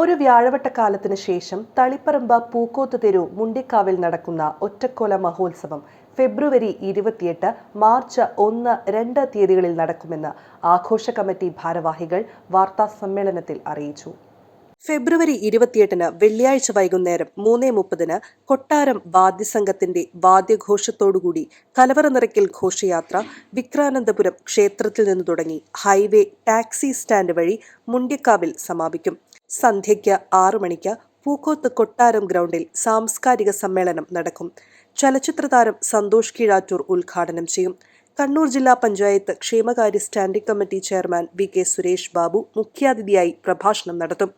ഒരു വ്യാഴവട്ട വ്യാഴവട്ടക്കാലത്തിന് ശേഷം തളിപ്പറമ്പ് പൂക്കോത്ത് തെരു മുണ്ടിക്കാവിൽ നടക്കുന്ന ഒറ്റക്കൊല മഹോത്സവം ഫെബ്രുവരി ഇരുപത്തിയെട്ട് മാർച്ച് ഒന്ന് രണ്ട് തീയതികളിൽ നടക്കുമെന്ന് ആഘോഷ കമ്മിറ്റി ഭാരവാഹികൾ വാർത്താ സമ്മേളനത്തിൽ അറിയിച്ചു. ഫെബ്രുവരി ഇരുപത്തിയെട്ടിന് വെള്ളിയാഴ്ച വൈകുന്നേരം മൂന്നേ മുപ്പതിന് കൊട്ടാരം വാദ്യസംഘത്തിന്റെ വാദ്യഘോഷത്തോടുകൂടി കലവറ നിറയ്ക്കൽ ഘോഷയാത്ര വിക്രാനന്ദപുരം ക്ഷേത്രത്തിൽ നിന്ന് തുടങ്ങി ഹൈവേ ടാക്സി സ്റ്റാൻഡ് വഴി മുണ്ടിക്കാവിൽ സമാപിക്കും. സന്ധ്യയ്ക്ക് ആറു മണിക്ക് പൂക്കോത്ത് കൊട്ടാരം ഗ്രൗണ്ടിൽ സാംസ്കാരിക സമ്മേളനം നടക്കും. ചലച്ചിത്ര താരം സന്തോഷ് കീഴാറ്റൂർ ഉദ്ഘാടനം ചെയ്യും. കണ്ണൂർ ജില്ലാ പഞ്ചായത്ത് ക്ഷേമകാര്യ standing committee chairman V K Suresh Babu മുഖ്യാതിഥിയായി പ്രഭാഷണം നടത്തും.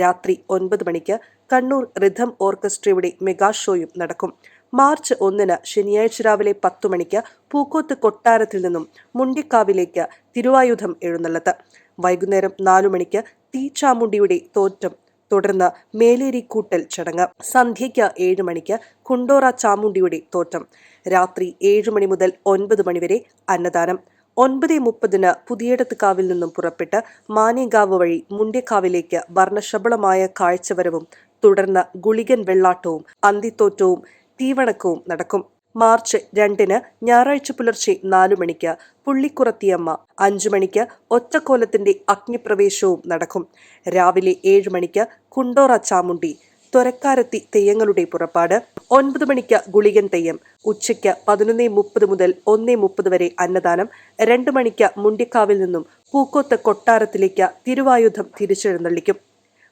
രാത്രി ഒൻപത് മണിക്ക് കണ്ണൂർ റിഥം ഓർക്കസ്ട്രയുടെ മെഗാ ഷോയും നടക്കും. മാർച്ച് ഒന്നിന് ശനിയാഴ്ച രാവിലെ പത്തു മണിക്ക് പൂക്കോത്ത് കൊട്ടാരത്തിൽ നിന്നും മുണ്ടിക്കാവിലേക്ക് തിരുവായുധം എഴുന്നള്ളത്ത്. വൈകുന്നേരം നാലു മണിക്ക് തീച്ചാമുണ്ടിയുടെ തോറ്റം തുടർന്ന് മേലേരി കൂട്ടൽ ചടങ്ങ്. സന്ധ്യയ്ക്ക് ഏഴ് മണിക്ക് കുണ്ടോറ ചാമുണ്ടിയുടെ തോറ്റം. രാത്രി ഏഴ് മണി മുതൽ ഒൻപത് മണിവരെ അന്നദാനം. ഒൻപത് മുപ്പതിന് പുതിയടത്തുകാവിൽ നിന്നും പുറപ്പെട്ട് മാനേങ്കാവ് വഴി മുണ്ടേക്കാവിലേക്ക് വർണശബളമായ കാഴ്ചവരവും തുടർന്ന് ഗുളികൻ വെള്ളാട്ടവും അന്തിത്തോറ്റവും തീവണക്കവും നടക്കും. മാർച്ച് രണ്ടിന് ഞായറാഴ്ച പുലർച്ചെ നാലു മണിക്ക് പുള്ളിക്കുറത്തിയമ്മ അഞ്ചു മണിക്ക് ഒറ്റക്കോലത്തിന്റെ അഗ്നിപ്രവേശവും നടക്കും. രാവിലെ ഏഴ് മണിക്ക് കുണ്ടോറ ചാമുണ്ടി ത്വരക്കാരത്തി തെയ്യങ്ങളുടെ പുറപ്പാട് ഒൻപത് മണിക്ക് ഗുളികൻ തെയ്യം ഉച്ചയ്ക്ക് പതിനൊന്നേ മുപ്പത് മുതൽ ഒന്നേ മുപ്പത് വരെ അന്നദാനം രണ്ട് മണിക്ക് മുണ്ടിക്കാവിൽ നിന്നും പൂക്കോത്ത് കൊട്ടാരത്തിലേക്ക് തിരുവായുധം തിരിച്ചെഴുന്നള്ളിക്കും.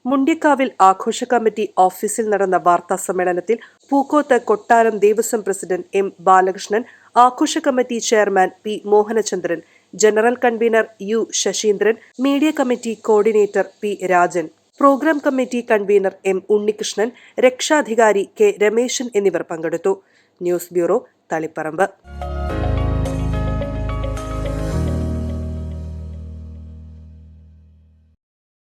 മുണ്ടിക്കാവിൽ ആഘോഷ കമ്മിറ്റി ഓഫീസിൽ നടന്ന വാർത്താ സമ്മേളനത്തിൽ പൂക്കോത്ത് കൊട്ടാരം ദേവസ്വം പ്രസിഡന്റ് എം ബാലകൃഷ്ണൻ ആഘോഷ committee chairman P Mohanachandran general convener U Sasheendran media committee coordinator P Rajan programme committee convener M Unnikrishnan രക്ഷാധികാരി കെ രമേശൻ എന്നിവർ പങ്കെടുത്തു. News bureau Taliparamba.